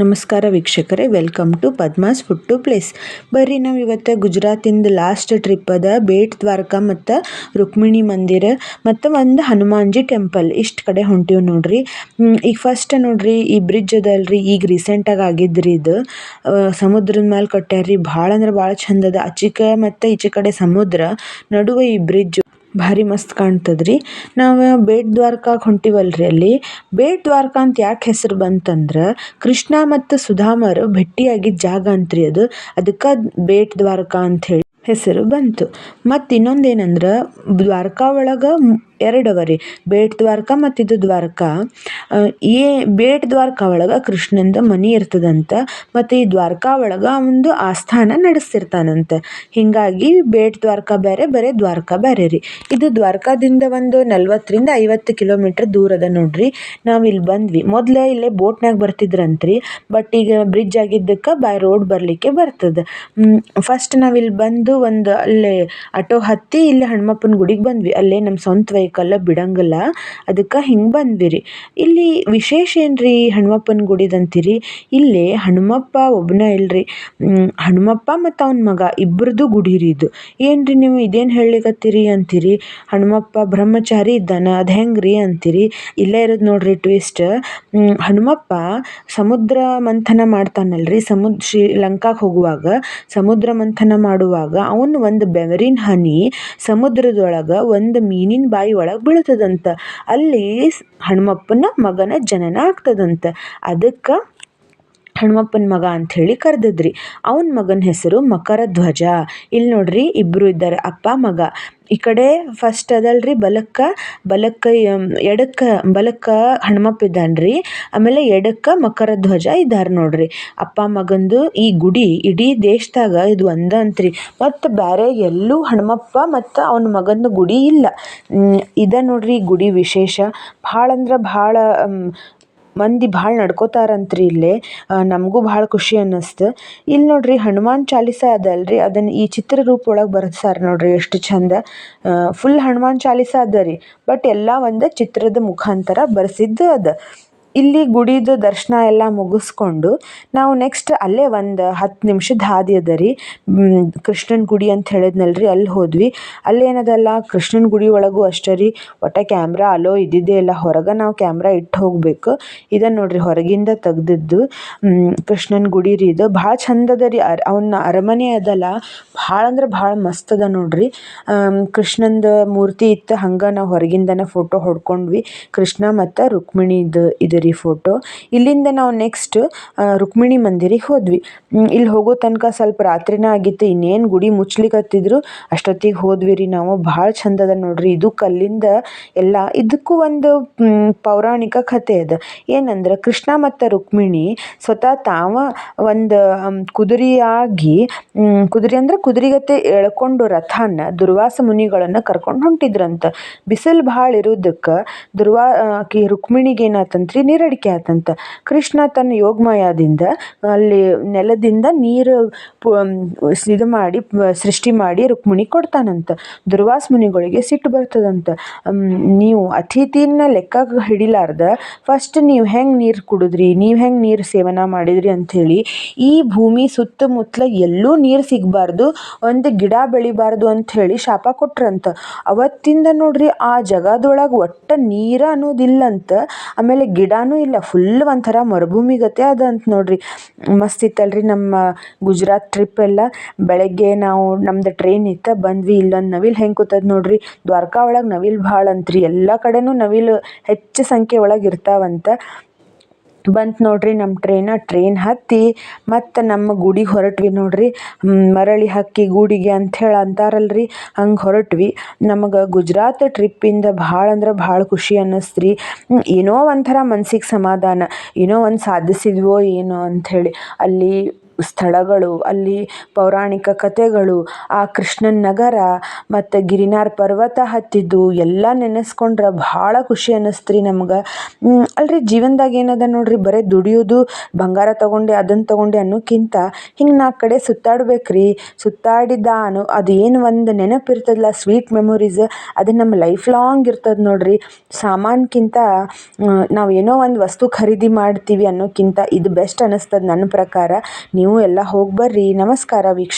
ನಮಸ್ಕಾರ ವೀಕ್ಷಕರೇ welcome to Padma's food to place ಬರ್ರಿ, ನಾವು ಇವತ್ತು ಗುಜರಾತಿಂದ ಲಾಸ್ಟ್ ಟ್ರಿಪ್ ಅದ, ಬೇಟ್ ದ್ವಾರಕಾ ಮತ್ತು ರುಕ್ಮಿಣಿ ಮಂದಿರ ಮತ್ತು ಒಂದು ಹನುಮಾನ್ಜಿ ಟೆಂಪಲ್ ಇಷ್ಟು ಕಡೆ ಹೊಂಟೀವಿ ನೋಡ್ರಿ. ಈಗ ಫಸ್ಟ್ ನೋಡ್ರಿ, ಈ ಬ್ರಿಡ್ಜ್ ಅದಲ್ರಿ, ಈಗ ರೀಸೆಂಟಾಗಿ ಆಗಿದ್ರಿ ಇದು. ಸಮುದ್ರದ ಮೇಲೆ ಕಟ್ಟ್ಯಾರ್ರಿ ಭಾಳ ಅಂದ್ರೆ ಭಾಳ ಚಂದ ಅದ. ಆಚೆ ಮತ್ತು ಈಚೆ ಕಡೆ ಸಮುದ್ರ, ನಡುವೆ ಈ ಬ್ರಿಡ್ಜ್ ಭಾರಿ ಮಸ್ತ್ ಕಾಣ್ತದ್ರಿ. ನಾವು ಬೇಟ್ ದ್ವಾರಕಾಗೆ ಹೊಂಟಿವಲ್ರಿ ಅಲ್ಲಿ. ಬೇಟ್ ದ್ವಾರಕಾ ಅಂತ ಯಾಕೆ ಹೆಸರು ಬಂತಂದ್ರೆ ಕೃಷ್ಣ ಮತ್ತು ಸುಧಾಮರು ಭೇಟಿಯಾಗಿದ್ದ ಜಾಗ ಅಂತ್ರಿ ಅದು. ಅದಕ್ಕೆ ಬೇಟ್ ದ್ವಾರಕಾ ಅಂತ ಹೇಳಿ ಹೆಸರು ಬಂತು. ಮತ್ತು ಇನ್ನೊಂದೇನಂದ್ರೆ ದ್ವಾರಕಾ ಒಳಗೆ ಎರಡು ಅವ ರೀ ಬೇಟ್ ದ್ವಾರಕ ಮತ್ತು ಇದು ದ್ವಾರಕ. ಏ ಬೇಟ್ ದ್ವಾರಕ ಒಳಗೆ ಕೃಷ್ಣಂದು ಮನೆ ಇರ್ತದಂತ ಮತ್ತು ಈ ದ್ವಾರಕ ಒಳಗೆ ಒಂದು ಆಸ್ಥಾನ ನಡೆಸ್ತಿರ್ತಾನಂತ. ಹೀಗಾಗಿ ಬೇಟ್ ದ್ವಾರಕ ಬೇರೆ ಬರೇ ದ್ವಾರಕ ಬೇರೆ ರೀ. ಇದು ದ್ವಾರಕಾದಿಂದ ಒಂದು ನಲ್ವತ್ತರಿಂದ ಐವತ್ತು ಕಿಲೋಮೀಟ್ರ್ ದೂರ ಅದ ನೋಡ್ರಿ. ನಾವು ಇಲ್ಲಿ ಬಂದ್ವಿ. ಮೊದಲು ಇಲ್ಲೇ ಬೋಟ್ನಾಗ ಬರ್ತಿದ್ರಂತ್ರಿ. ಬಟ್ ಈಗ ಬ್ರಿಡ್ಜ್ ಆಗಿದ್ದಕ್ಕೆ ಬೈ ರೋಡ್ ಬರಲಿಕ್ಕೆ ಬರ್ತದೆ. ಫಸ್ಟ್ ನಾವು ಇಲ್ಲಿ ಬಂದು ಒಂದು ಅಲ್ಲೇ ಆಟೋ ಹತ್ತಿ ಇಲ್ಲಿ ಹನುಮಪ್ಪನ ಗುಡಿಗೆ ಬಂದ್ವಿ. ಅಲ್ಲೇ ನಮ್ಮ ಸ್ವಂತ ವೆಹಿಕಲ್ ಬಿಡಂಗಿಲ್ಲ. ಅದಕ್ಕೆ ಹಿಂಗೆ ಬಂದ್ವಿ ರೀ ಇಲ್ಲಿ ವಿಶೇಷ ಏನ್ರಿ ಹನುಮಪ್ಪನ ಗುಡಿದಂತೀರಿ ಇಲ್ಲಿ ಹನುಮಪ್ಪ ಒಬ್ಬನೇ ಇಲ್ರಿ. ಹನುಮಪ್ಪ ಮತ್ತು ಅವನ ಮಗ ಇಬ್ಬರದು ಗುಡಿ ರೀ ಇದು. ಏನ್ರಿ ನೀವು ಇದೇನು ಹೇಳಲಿಕತ್ತೀರಿ ಅಂತೀರಿ? ಹನುಮಪ್ಪ ಬ್ರಹ್ಮಚಾರಿ ಇದ್ದಾನೆ, ಅದು ಹೆಂಗ್ರಿ ಅಂತೀರಿ? ಇಲ್ಲೇ ಇರೋದು ನೋಡ್ರಿ ಟ್ವಿಸ್ಟ್ ಹನುಮಪ್ಪ ಸಮುದ್ರ ಮಂಥನ ಮಾಡ್ತಾನಲ್ರಿ. ಸಮುದ್ರ ಶ್ರೀಲಂಕಾಗೆ ಹೋಗುವಾಗ ಸಮುದ್ರ ಮಂಥನ ಮಾಡುವಾಗ ಅವನು ಒಂದು ಬೆವರಿನ ಹನಿ ಸಮುದ್ರದೊಳಗೆ ಒಂದು ಮೀನಿನ ಬಾಯಿ ಒಳಗೆ ಬೀಳ್ತದಂತ. ಅಲ್ಲಿ ಹನುಮಪ್ಪನ ಮಗನ ಜನನ ಆಗ್ತದಂತ. ಅದಕ್ಕೆ ಹನುಮಪ್ಪನ ಮಗ ಅಂಥೇಳಿ ಕರೆದಿದ್ರಿ. ಅವನ ಮಗನ ಹೆಸರು ಮಕರ ಧ್ವಜ ಇಲ್ಲಿ ನೋಡ್ರಿ ಇಬ್ಬರು ಇದ್ದಾರೆ ಅಪ್ಪ, ಮಗ. ಈ ಕಡೆ ಫಸ್ಟ್ ಅದಲ್ರಿ ಬಲಕ್ಕ ಬಲಕ್ಕ ಎಡಕ್ಕ, ಬಲಕ್ಕ ಹನುಮಪ್ಪ ರೀ ಆಮೇಲೆ ಎಡಕ್ಕ ಮಕರ ಧ್ವಜ ಇದ್ದಾರೆ ನೋಡ್ರಿ. ಅಪ್ಪ ಮಗಂದು ಈ ಗುಡಿ ಇಡೀ ದೇಶದಾಗ ಇದು ಒಂದ ಅಂತ್ರಿ ಮತ್ತು ಬೇರೆ ಎಲ್ಲೂ ಹನುಮಪ್ಪ ಮತ್ತು ಅವನ ಮಗಂದು ಗುಡಿ ಇಲ್ಲ. ಇದೆ ನೋಡ್ರಿ ಗುಡಿ ವಿಶೇಷ. ಭಾಳ ಅಂದ್ರೆ ಭಾಳ ಮಂದಿ ಭಾಳ ನಡ್ಕೋತಾರಂತ್ರಿ ಇಲ್ಲಿ. ನಮಗೂ ಭಾಳ ಖುಷಿ ಅನ್ನಿಸ್ತು. ಇಲ್ಲಿ ನೋಡ್ರಿ ಹನುಮಾನ್ ಚಾಲಿಸ ಅದಲ್ರಿ. ಅದನ್ನು ಈ ಚಿತ್ರರೂಪ ಒಳಗೆ ಬರ್ಸಾರ ನೋಡ್ರಿ ಎಷ್ಟು ಚಂದ. ಫುಲ್ ಹನುಮಾನ್ ಚಾಲಿಸ ಅದ ರೀ. ಬಟ್ ಎಲ್ಲ ಒಂದು ಚಿತ್ರದ ಮುಖಾಂತರ ಬರ್ಸಿದ್ದು ಅದ. ಇಲ್ಲಿ ಗುಡಿದು ದರ್ಶನ ಎಲ್ಲ ಮುಗಿಸ್ಕೊಂಡು ನಾವು ನೆಕ್ಸ್ಟ್ ಅಲ್ಲೇ ಒಂದು ಹತ್ತು ನಿಮಿಷದ ಹಾದಿ ಅದ ರೀ ಕೃಷ್ಣನ ಗುಡಿ ಅಂತ ಹೇಳಿದ್ನಲ್ಲ ರೀ ಅಲ್ಲಿ ಹೋದ್ವಿ. ಅಲ್ಲೇನದಲ್ಲ ಕೃಷ್ಣನ ಗುಡಿ ಒಳಗೂ ಅಷ್ಟೇ ರೀ. ಒಟ್ಟ ಕ್ಯಾಮ್ರಾ ಅಲೋ, ಇದ್ದಿದ್ದೇ ಇಲ್ಲ. ಹೊರಗೆ ನಾವು ಕ್ಯಾಮ್ರಾ ಇಟ್ಟು ಹೋಗಬೇಕು. ಇದನ್ನು ನೋಡ್ರಿ, ಹೊರಗಿಂದ ತೆಗ್ದಿದ್ದು ಕೃಷ್ಣನ ಗುಡಿ ರೀ ಇದು. ಭಾಳ ಚಂದ ಅದ ರೀ, ಅರ್, ಅವನ ಅರಮನೆ ಅದಲ್ಲ. ಭಾಳ ಅಂದ್ರೆ ಭಾಳ ಮಸ್ತ್ ಅದ ನೋಡ್ರಿ. ಕೃಷ್ಣಂದು ಮೂರ್ತಿ ಇತ್ತು ಹಂಗೆ ನಾವು ಹೊರಗಿಂದನೇ ಫೋಟೋ ಹೊಡ್ಕೊಂಡ್ವಿ. ಕೃಷ್ಣ ಮತ್ತು ರುಕ್ಮಿಣಿದು ಇದು ರೀ ಫೋಟೋ ಇಲ್ಲಿಂದ ನಾವು ನೆಕ್ಸ್ಟ್ ರುಕ್ಮಿಣಿ ಮಂದಿರಿಗೆ ಹೋದ್ವಿ. ಇಲ್ಲಿ ಹೋಗೋ ತನಕ ಸ್ವಲ್ಪ ರಾತ್ರಿನೇ ಆಗಿತ್ತು, ಇನ್ನೇನು ಗುಡಿ ಮುಚ್ಲಿಕತ್ತಿದ್ರು, ಅಷ್ಟೊತ್ತಿಗೆ ಹೋದ್ವಿ ರೀ ನಾವು. ಭಾಳ ಚಂದ ಅದ ನೋಡ್ರಿ, ಇದು ಕಲ್ಲಿಂದ ಎಲ್ಲ, ಇದಕ್ಕೂ ಒಂದು ಪೌರಾಣಿಕ ಕಥೆ ಅದ. ಏನಂದ್ರೆ ಕೃಷ್ಣ ಮತ್ತು ರುಕ್ಮಿಣಿ ಸ್ವತಃ ತಾವ ಒಂದು ಕುದುರೆಯಾಗಿ ಕುದುರೆ ಅಂದ್ರೆ ಕುದುರೆಗತೆ ಎಳ್ಕೊಂಡು ರಥನ ದುರ್ವಾಸ ಮುನಿಗಳನ್ನು ಕರ್ಕೊಂಡು ಹೊಂಟಿದ್ರಂತ. ಬಿಸಿಲು ಭಾಳ ಇರೋದಕ್ಕೆ ದುರ್ವಾ ಆಕಿ ರುಕ್ಮಿಣಿಗೆ ಏನಾತಂತ್ರಿ ನೀರಡಿಕೆ ಆತಂತ ಕೃಷ್ಣ ತನ್ನ ಯೋಗಮಯದಿಂದ ಅಲ್ಲಿ ನೆಲದಿಂದ ನೀರು ಪು ಇದು ಮಾಡಿ ಸೃಷ್ಟಿ ಮಾಡಿ ರುಕ್ಮಿಣಿ ಕೊಡ್ತಾನಂತ. ದುರ್ವಾಸ ಮುನಿಗಳಿಗೆ ಸಿಟ್ಟು ಬರ್ತದಂತ. ನೀವು ಅತಿಥಿನ ಲೆಕ್ಕ ಹಿಡಿಲಾರ್ದ ಫಸ್ಟ್ ನೀವು ಹೆಂಗೆ ನೀರು ಕುಡಿದ್ರಿ, ನೀವು ಹೆಂಗೆ ನೀರು ಸೇವನ ಮಾಡಿದ್ರಿ ಅಂಥೇಳಿ ಈ ಭೂಮಿ ಸುತ್ತಮುತ್ತಲ ಎಲ್ಲೂ ನೀರು ಸಿಗಬಾರ್ದು, ಒಂದು ಗಿಡ ಬೆಳಿಬಾರ್ದು ಅಂಥೇಳಿ ಶಾಪ ಕೊಟ್ರಂತ. ಅವತ್ತಿಂದ ನೋಡ್ರಿ ಆ ಜಗದೊಳಗೆ ಒಟ್ಟ ನೀರ ಅನ್ನೋದಿಲ್ಲಂತ. ಆಮೇಲೆ ಗಿಡನೂ ಇಲ್ಲ ಫುಲ್ ಒಂಥರ ಮರುಭೂಮಿ ಗತೆ ಅದ ಅಂತ ನೋಡ್ರಿ. ಮಸ್ತ್ ಇತ್ತಲ್ರಿ ನಮ್ಮ ಗುಜರಾತ್ ಟ್ರಿಪ್ ಎಲ್ಲ. ಬೆಳಗ್ಗೆ ನಾವು ನಮ್ದು ಟ್ರೈನ್ ಇತ್ತು, ಬಂದ್ವಿ ಇಲ್ಲೊಂದು ನವಿಲು ಹೆಂಗೆ ಕೂತದ ನೋಡ್ರಿ. ದ್ವಾರಕಾ ಒಳಗೆ ನವಿಲು ಭಾಳ ಅಂತ್ರಿ. ಎಲ್ಲ ಕಡೆನೂ ನವಿಲು ಹೆಚ್ಚು ಸಂಖ್ಯೆ ಒಳಗೆ ಇರ್ತಾವಂತ. ಬಂತು ನೋಡ್ರಿ ನಮ್ಮ ಟ್ರೈನ ಟ್ರೈನ್ ಹತ್ತಿ ಮತ್ತು ನಮ್ಮ ಗುಡಿಗೆ ಹೊರಟ್ವಿ ನೋಡ್ರಿ. ಮರಳಿ ಹಕ್ಕಿ ಗೂಡಿಗೆ ಅಂಥೇಳಿ ಅಂತಾರಲ್ರಿ. ಹಂಗೆ ಹೊರಟ್ವಿ. ನಮಗೆ ಗುಜರಾತ್ ಟ್ರಿಪ್ಪಿಂದ ಭಾಳ ಅಂದ್ರೆ ಭಾಳ ಖುಷಿ ಅನ್ನಿಸ್ತು ರೀ ಏನೋ ಒಂಥರ ಮನ್ಸಿಗೆ ಸಮಾಧಾನ. ಏನೋ ಒಂದು ಸಾಧಿಸಿದ್ವೋ ಏನೋ ಅಂಥೇಳಿ ಅಲ್ಲಿ ಸ್ಥಳಗಳು, ಅಲ್ಲಿ ಪೌರಾಣಿಕ ಕಥೆಗಳು, ಆ ಕೃಷ್ಣನ ನಗರ ಮತ್ತು ಗಿರಿನಾರ ಪರ್ವತ ಹತ್ತಿದ್ದು ಎಲ್ಲ ನೆನೆಸ್ಕೊಂಡ್ರೆ ಭಾಳ ಖುಷಿ ಅನ್ನಿಸ್ತು ರೀ ನಮ್ಗೆ ಅಲ್ರಿ ಜೀವನ್ದಾಗ ಏನದ ನೋಡ್ರಿ, ಬರೀ ದುಡಿಯೋದು, ಬಂಗಾರ ತಗೊಂಡೆ ಅದನ್ನು ತಗೊಂಡೆ ಅನ್ನೋಕ್ಕಿಂತ ಹಿಂಗೆ ನಾಲ್ಕು ಕಡೆ ಸುತ್ತಾಡ್ಬೇಕು ರೀ ಸುತ್ತಾಡಿದ ಅನು ಅದೇನು ಒಂದು ನೆನಪು ಇರ್ತದಲ್ಲ ಸ್ವೀಟ್ ಮೆಮೊರೀಸ್, ಅದು ನಮ್ಮ ಲೈಫ್ ಲಾಂಗ್ ಇರ್ತದೆ ನೋಡಿರಿ. ಸಾಮಾನ್ಕಿಂತ ನಾವು ಏನೋ ಒಂದು ವಸ್ತು ಖರೀದಿ ಮಾಡ್ತೀವಿ ಅನ್ನೋಕ್ಕಿಂತ ಇದು ಬೆಸ್ಟ್ ಅನ್ನಿಸ್ತದೆ ನನ್ನ ಪ್ರಕಾರ. ನೀವು ಎಲ್ಲ ಹೋಗಿ ಬರ್ರಿ. ನಮಸ್ಕಾರ ವೀಕ್ಷಕ